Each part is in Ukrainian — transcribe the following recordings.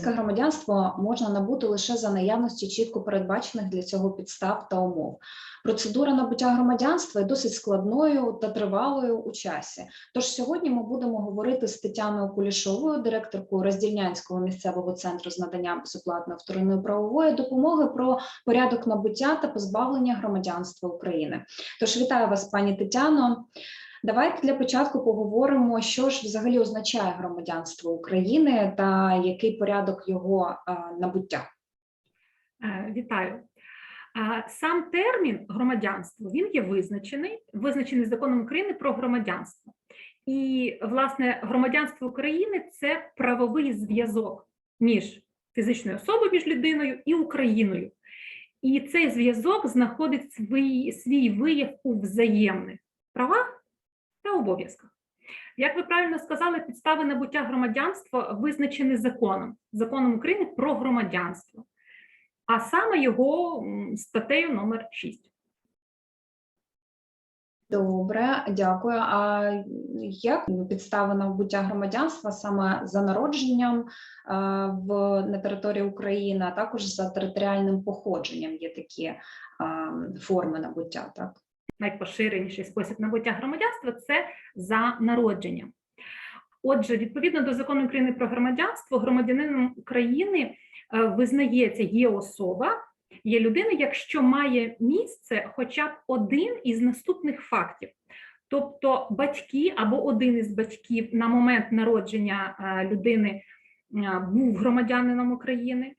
Українське громадянство можна набути лише за наявності чітко передбачених для цього підстав та умов. Процедура набуття громадянства є досить складною та тривалою у часі. Тож сьогодні ми будемо говорити з Тетяною Кулішовою, директоркою Роздільнянського місцевого центру з надання безоплатної вторинної правової допомоги про порядок набуття та позбавлення громадянства України. Тож вітаю вас, пані Тетяно. Давайте для початку поговоримо, що ж взагалі означає громадянство України та який порядок його набуття. Е, Вітаю. Сам термін громадянство він є визначений, визначений законом України про громадянство. І, власне, громадянство України це правовий зв'язок між фізичною особою, між людиною і Україною. І цей зв'язок знаходить свій, свій вияв у взаємних правах та обов'язках. Як ви правильно сказали, підстави набуття громадянства визначені законом, законом України про громадянство а саме його статтею номер 6. Добре, дякую. А як підстави набуття громадянства саме за народженням е, в на території України, а також за територіальним походженням є такі е, форми набуття, так? Найпоширеніший спосіб набуття громадянства це за народженням. Отже, відповідно до закону України про громадянство, громадянином України е, визнається є особа, є людина, якщо має місце хоча б один із наступних фактів. Тобто батьки або один із батьків на момент народження е, людини е, був громадянином України,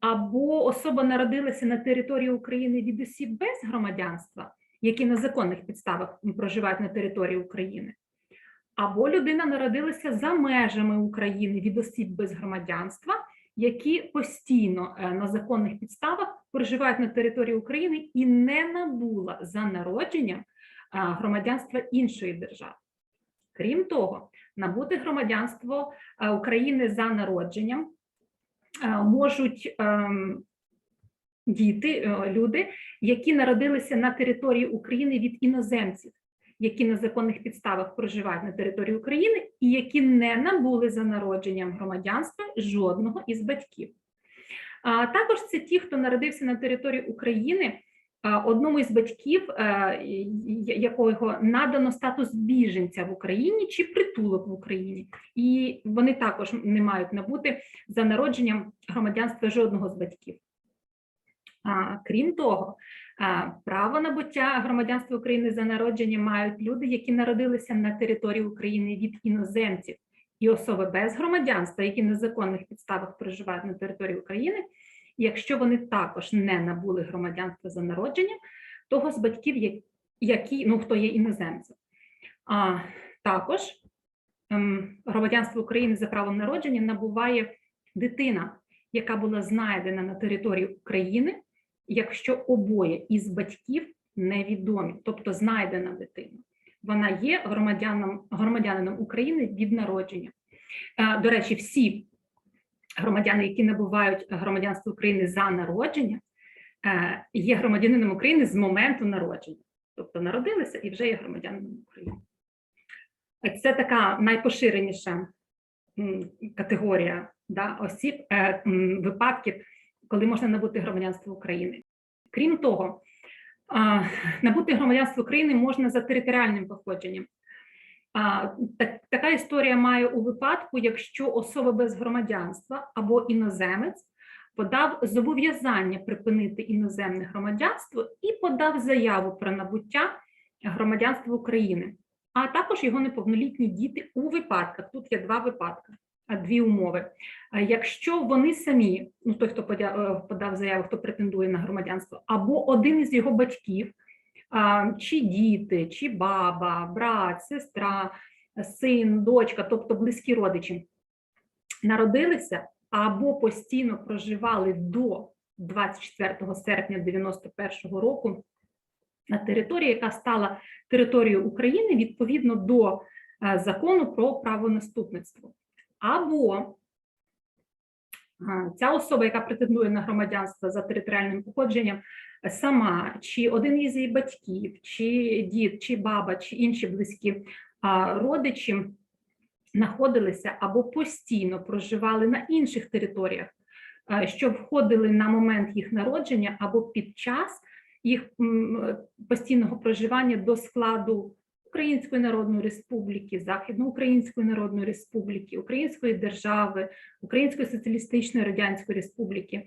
або особа народилася на території України від осіб без громадянства, які на законних підставах проживають на території України, або людина народилася за межами України від осіб без громадянства, які постійно е, на законних підставах проживають на території України і не набула за народженням е, громадянства іншої держави. Крім того, набути громадянство е, України за народженням можуть ем, діти, е, люди, які народилися на території України від іноземців, які на законних підставах проживають на території України і які не набули за народженням громадянства жодного із батьків. А також це ті, хто народився на території України, одному із батьків, е, якого надано статус біженця в Україні чи притулок в Україні, і вони також не мають набути за народженням громадянства жодного з батьків. Крім того, право набуття громадянства України за народженням мають люди, які народилися на території України від іноземців, і особи без громадянства, які на законних підставах проживають на території України, якщо вони також не набули громадянства за народженням, того з батьків, які ну хто є іноземцем. А також ем, громадянство України за правом народження набуває дитина, яка була знайдена на території України, якщо обоє із батьків невідомі, тобто знайдена дитина. Вона є громадянином, громадянином України від народження. Е, До речі, всі громадяни, які набувають громадянство України за народження, е, є громадянином України з моменту народження. Тобто народилися і вже є громадянином України. Е, Це така найпоширеніша категорія да, осіб, випадків, коли можна набути громадянство України. Крім того, набути громадянство України можна за територіальним походженням. А, так, така історія має у випадку, якщо особа без громадянства або іноземець подав зобов'язання припинити іноземне громадянство і подав заяву про набуття громадянства України, а також його неповнолітні діти у випадках. Тут є два випадки, дві умови. Якщо вони самі, ну той, хто е, подав заяву, хто претендує на громадянство, або один із його батьків, чи діти, чи баба, брат, сестра, син, дочка, тобто близькі родичі, народилися або постійно проживали до 24 серпня 91 року на території, яка стала територією України відповідно до е, закону про правонаступництво. Або ця особа, яка претендує на громадянство за територіальним походженням, сама, чи один із її батьків, чи дід, чи баба, чи інші близькі родичі знаходилися або постійно проживали на інших територіях, що входили на момент їх народження або під час їх постійного проживання до складу Української Народної Республіки, Західноукраїнської Народної Республіки, Української держави, Української Соціалістичної Радянської Республіки,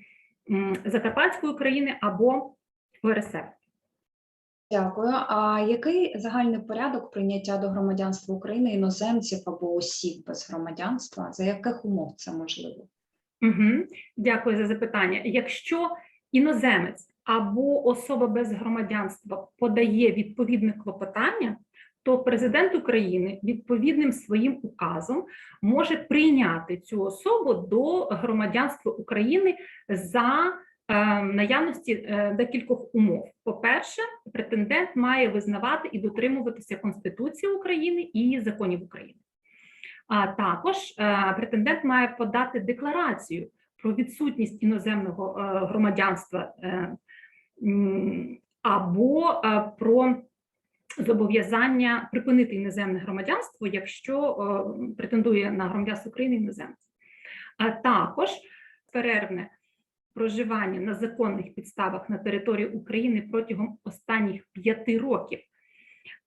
Закарпатської України або УРСР. Дякую. А який загальний порядок прийняття до громадянства України іноземців або осіб без громадянства? За яких умов це можливо? Угу. Дякую за запитання. Якщо іноземець або особа без громадянства подає відповідне клопотання, то президент України відповідним своїм указом може прийняти цю особу до громадянства України за е, наявності е, декількох умов. По-перше, претендент має визнавати і дотримуватися Конституції України і законів України. А також е, претендент має подати декларацію про відсутність іноземного громадянства або про зобов'язання припинити іноземне громадянство, якщо е, претендує на громадянство України іноземець. А також перервне проживання на законних підставах на території України протягом останніх п'яти років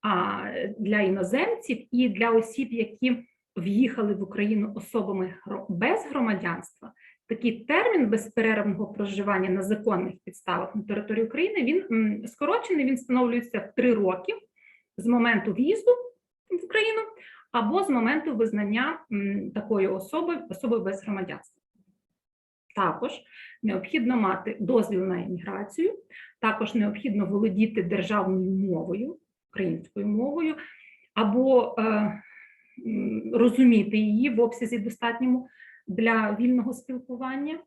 а, для іноземців і для осіб, які в'їхали в Україну особами без громадянства, такий термін безперервного проживання на законних підставах на території України він скорочений, він встановлюється в три роки з моменту в'їзду в Україну або з моменту визнання такої особи особою без громадянства. Також необхідно мати дозвіл на імміграцію, також необхідно володіти державною мовою, українською мовою, або е, розуміти її в обсязі достатньому для вільного спілкування.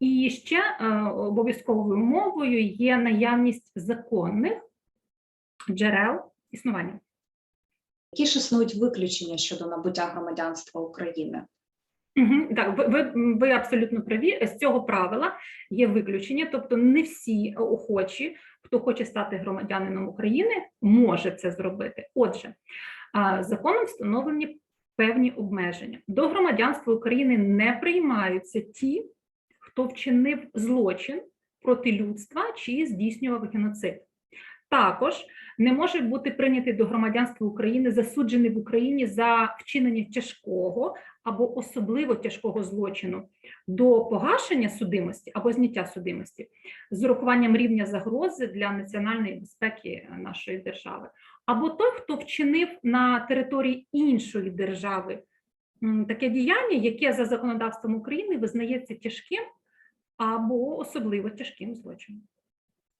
І ще е, обов'язковою умовою є наявність законних джерел існування. Які ж існують виключення щодо набуття громадянства України? Угу, так, ви, ви, ви абсолютно праві. З цього правила є виключення, тобто не всі охочі, хто хоче стати громадянином України, може це зробити. Отже, законом встановлені певні обмеження. До громадянства України не приймаються ті, хто вчинив злочин проти людства чи здійснював геноцид. Також не може бути прийнятий до громадянства України, засуджений в Україні за вчинення тяжкого або особливо тяжкого злочину до погашення судимості або зняття судимості з урахуванням рівня загрози для національної безпеки нашої держави, або той, хто вчинив на території іншої держави таке діяння, яке за законодавством України визнається тяжким або особливо тяжким злочином.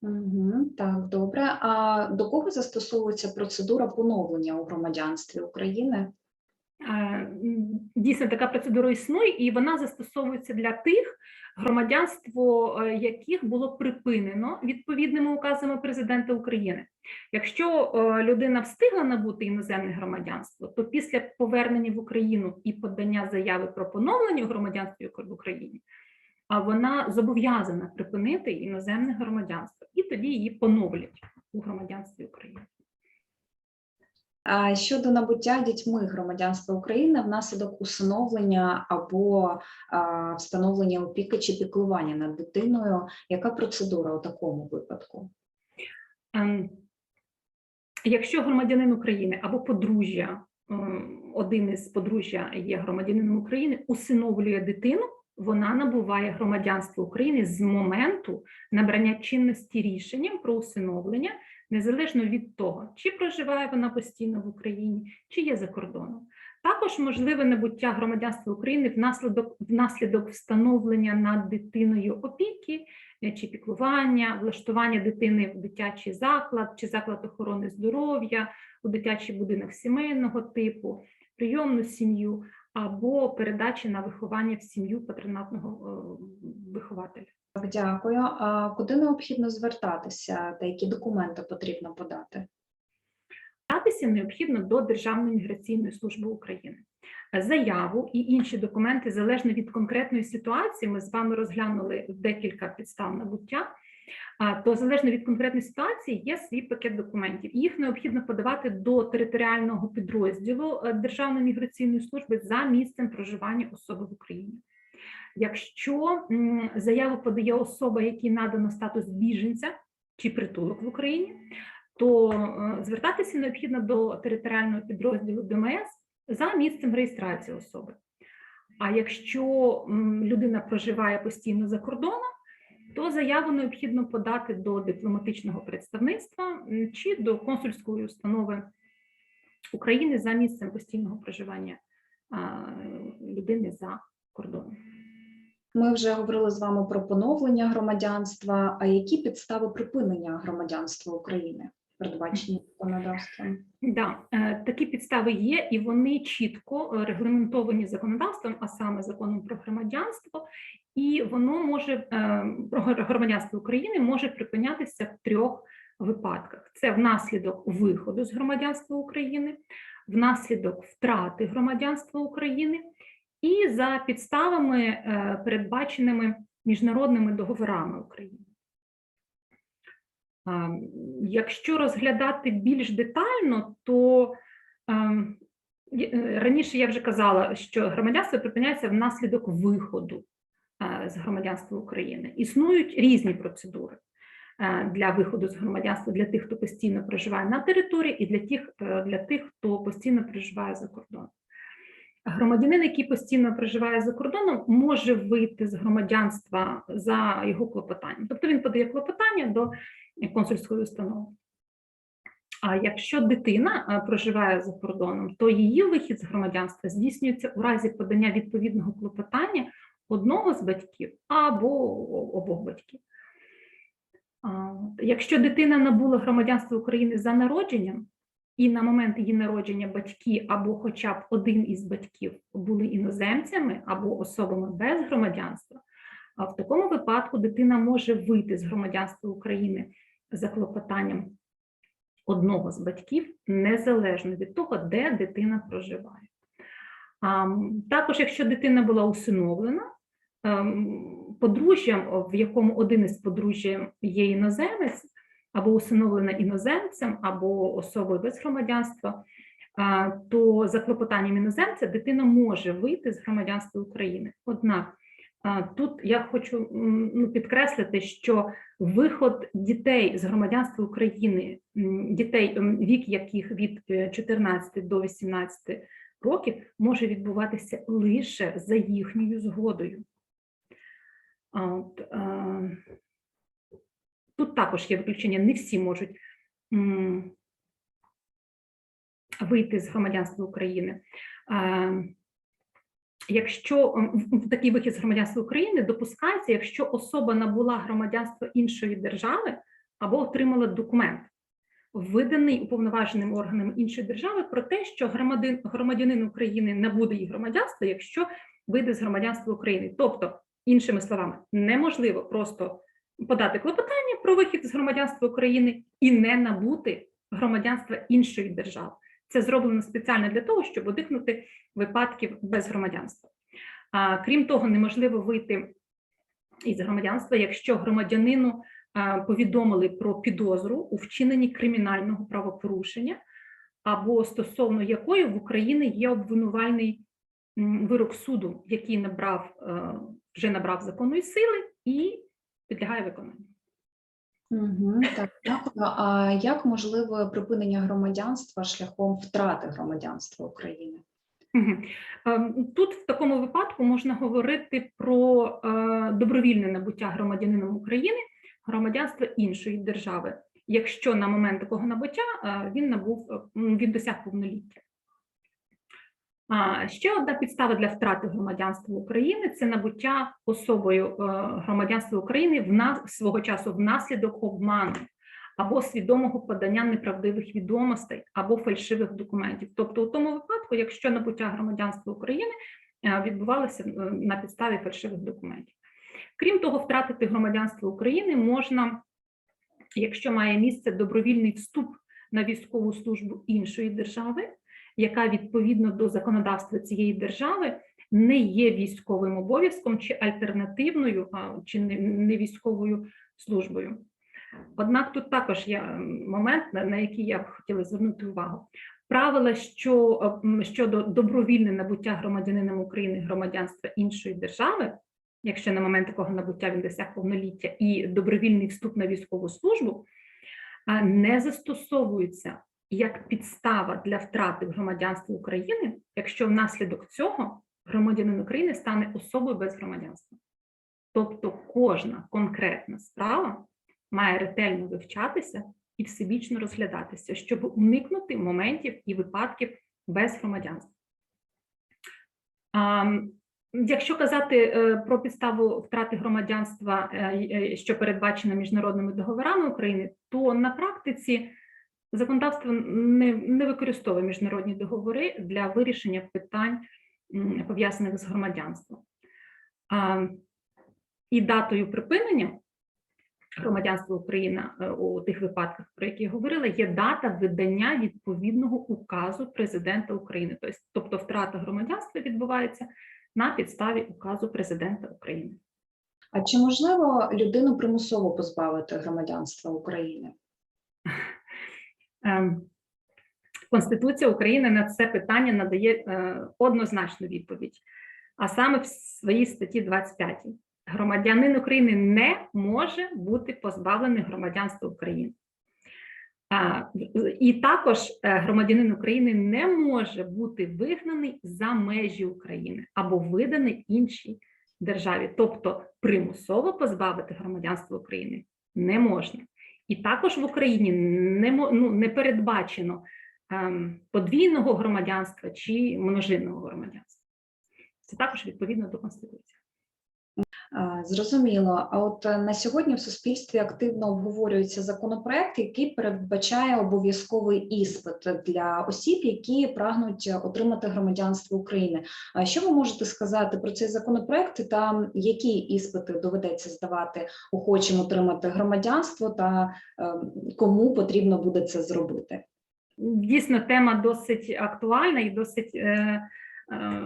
Угу, так, добре. А до кого застосовується процедура поновлення у громадянстві України? Е, Дійсно, така процедура існує, і вона застосовується для тих, громадянство е, яких було припинено відповідними указами президента України. Якщо е, людина встигла набути іноземне громадянство, то після повернення в Україну і подання заяви про поновлення у громадянстві в Україні, а вона зобов'язана припинити іноземне громадянство, і тоді її поновлять у громадянстві України. А щодо набуття дітьми громадянства України внаслідок усиновлення або встановлення опіки чи піклування над дитиною, яка процедура у такому випадку? Ем, Якщо громадянин України або подружжя, один із подружжя є громадянином України, усиновлює дитину, вона набуває громадянство України з моменту набрання чинності рішенням про усиновлення, незалежно від того, чи проживає вона постійно в Україні, чи є за кордоном. Також можливе набуття громадянства України внаслідок, внаслідок встановлення над дитиною опіки е, чи піклування, влаштування дитини в дитячий заклад чи заклад охорони здоров'я, у дитячий будинок сімейного типу, прийомну сім'ю або передачі на виховання в сім'ю патронатного е, вихователя. Дякую. А куди необхідно звертатися та які документи потрібно подати? Звертатися необхідно до Державної міграційної служби України. Заяву і інші документи залежно від конкретної ситуації. Ми з вами розглянули декілька підстав набуття. То залежно від конкретної ситуації є свій пакет документів. Їх необхідно подавати до територіального підрозділу е, Державної міграційної служби за місцем проживання особи в Україні. Якщо заяву подає особа, якій надано статус біженця чи притулок в Україні, то е, звертатися необхідно до територіального підрозділу ДМС за місцем реєстрації особи. А якщо людина проживає постійно за кордоном, то заяву необхідно подати до дипломатичного представництва чи до консульської установи України за місцем постійного проживання людини за кордоном. Ми вже говорили з вами про поновлення громадянства. А які підстави припинення громадянства України передбачені законодавством? Да, е, такі підстави є, і вони чітко е, регламентовані законодавством, а саме законом про громадянство, і воно може е, громадянство України може припинятися в трьох випадках: це внаслідок виходу з громадянства України, внаслідок втрати громадянства України, і за підставами, е, передбаченими міжнародними договорами України. Якщо розглядати більш детально, то е, раніше я вже казала, що громадянство припиняється внаслідок виходу е, з громадянства України. Існують різні процедури е, для виходу з громадянства для тих, хто постійно проживає на території, і для тих, е, для тих, хто постійно проживає за кордоном. Громадянин, який постійно проживає за кордоном, може вийти з громадянства за його клопотанням. Тобто він подає клопотання до консульської установи. А якщо дитина проживає за кордоном, то її вихід з громадянства здійснюється у разі подання відповідного клопотання одного з батьків або обох батьків. Якщо дитина набула громадянство України за народженням, і на момент її народження батьки або хоча б один із батьків були іноземцями або особами без громадянства, в такому випадку дитина може вийти з громадянства України за клопотанням одного з батьків, незалежно від того, де дитина проживає. Також, якщо дитина була усиновлена, подружжям, в якому один із подружжя є іноземець, або усиновлена іноземцем, або особою без громадянства, то за клопотанням іноземця дитина може вийти з громадянства України. Однак тут я хочу ну, підкреслити, що виход дітей з громадянства України, дітей, вік яких від е, 14 до 18 років, може відбуватися лише за їхньою згодою. От, е, Тут також є виключення, не всі можуть вийти з громадянства України. Е, Якщо в такий вихід з громадянства України допускається, якщо особа набула громадянство іншої держави або отримала документ, виданий уповноваженим органом іншої держави, про те, що громадин, громадянин України набуде її громадянство, якщо вийде з громадянства України. Тобто, іншими словами, неможливо просто подати клопотання про вихід з громадянства України і не набути громадянства іншої держави. Це зроблено спеціально для того, щоб уникнути випадків без громадянства. А, крім того, неможливо вийти із громадянства, якщо громадянину повідомили про підозру у вчиненні кримінального правопорушення, або стосовно якої в Україні є обвинувальний вирок суду, який набрав е, вже набрав законної сили і підлягає виконанню. Угу, так, дякую. А як можливе припинення громадянства шляхом втрати громадянства України? Ем, Тут в такому випадку можна говорити про е, добровільне набуття громадянином України громадянства іншої держави, якщо на момент такого набуття е, він набув він досяг повноліття. Ще одна підстава для втрати громадянства України це набуття особою е, громадянства України вна- свого часу внаслідок обману або свідомого подання неправдивих відомостей або фальшивих документів. Тобто, у тому випадку, якщо набуття громадянства України е, відбувалося е, на підставі фальшивих документів. Крім того, втратити громадянство України можна, якщо має місце добровільний вступ на військову службу іншої держави, яка відповідно до законодавства цієї держави не є військовим обов'язком чи альтернативною, а, чи не- військовою службою. Однак тут також є момент, на, який я б хотіла звернути увагу. Правила, що щодо добровільне набуття громадянином України громадянства іншої держави, якщо на момент такого набуття він досяг повноліття, і добровільний вступ на військову службу, не застосовуються як підстава для втрати громадянства України, якщо внаслідок цього громадянин України стане особою без громадянства. Тобто кожна конкретна справа має ретельно вивчатися і всебічно розглядатися, щоб уникнути моментів і випадків без громадянства. Якщо казати е, про підставу втрати громадянства, е, е, що передбачено міжнародними договорами України, то на практиці законодавство не, не використовує міжнародні договори для вирішення питань, пов'язаних з громадянством. А, І датою припинення громадянства України е, у тих випадках, про які я говорила, є дата видання відповідного указу президента України. Тобто, тобто втрата громадянства відбувається на підставі указу президента України. А чи можливо людину примусово позбавити громадянства України? Ем, Конституція України на це питання надає е, однозначну відповідь, а саме в своїй статті 25. Громадянин України не може бути позбавлений громадянства України. І також е, громадянин України не може бути вигнаний за межі України або виданий іншій державі, тобто примусово позбавити громадянства України не можна. І також в Україні не, ну, не передбачено ем, подвійного громадянства чи множинного громадянства. Це також відповідно до Конституції. А, Зрозуміло. А от е, на сьогодні в суспільстві активно обговорюється законопроект, який передбачає обов'язковий іспит для осіб, які прагнуть отримати громадянство України. А що ви можете сказати про цей законопроект та які іспити доведеться здавати охочим отримати громадянство, та е, кому потрібно буде це зробити? Дійсно, тема досить актуальна і досить е, е,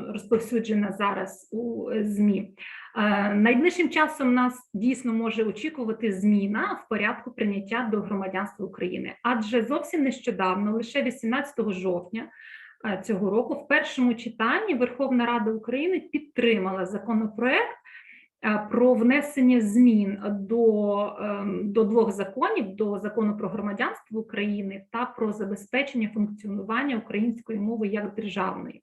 розповсюджена зараз у ЗМІ. Е, Найближчим часом нас дійсно може очікувати зміна в порядку прийняття до громадянства України, адже зовсім нещодавно, лише 18 жовтня е, цього року, в першому читанні Верховна Рада України підтримала законопроект е, про внесення змін до, ем, до двох законів: до закону про громадянство України та про забезпечення функціонування української мови як державної,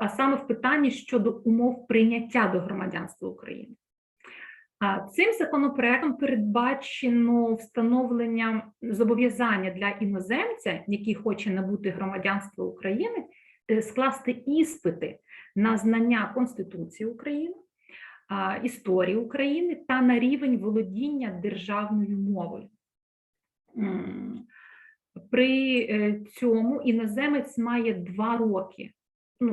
а саме в питанні щодо умов прийняття до громадянства України. Цим законопроектом передбачено встановлення зобов'язання для іноземця, який хоче набути громадянство України, е, скласти іспити на знання Конституції України, історії України та на рівень володіння державною мовою. При е, цьому іноземець має два роки. Ну,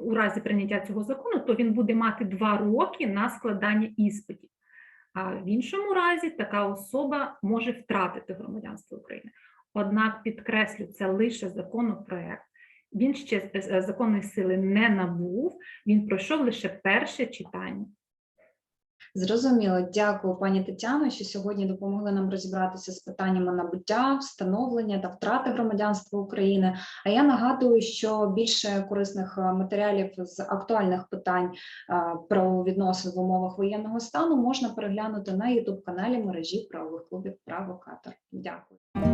у разі прийняття цього закону, то він буде мати два роки на складання іспитів. А в іншому разі така особа може втратити громадянство України. Однак підкреслю, це лише законопроект. Він ще е, законної сили не набув, він пройшов лише перше читання. Зрозуміло, дякую, пані Тетяно, що сьогодні допомогли нам розібратися з питаннями набуття, встановлення та втрати громадянства України. А я нагадую, що більше корисних е, матеріалів з актуальних питань е, правовідносин в умовах воєнного стану можна переглянути на youtube каналі мережі правових клубів Правокатор. Дякую.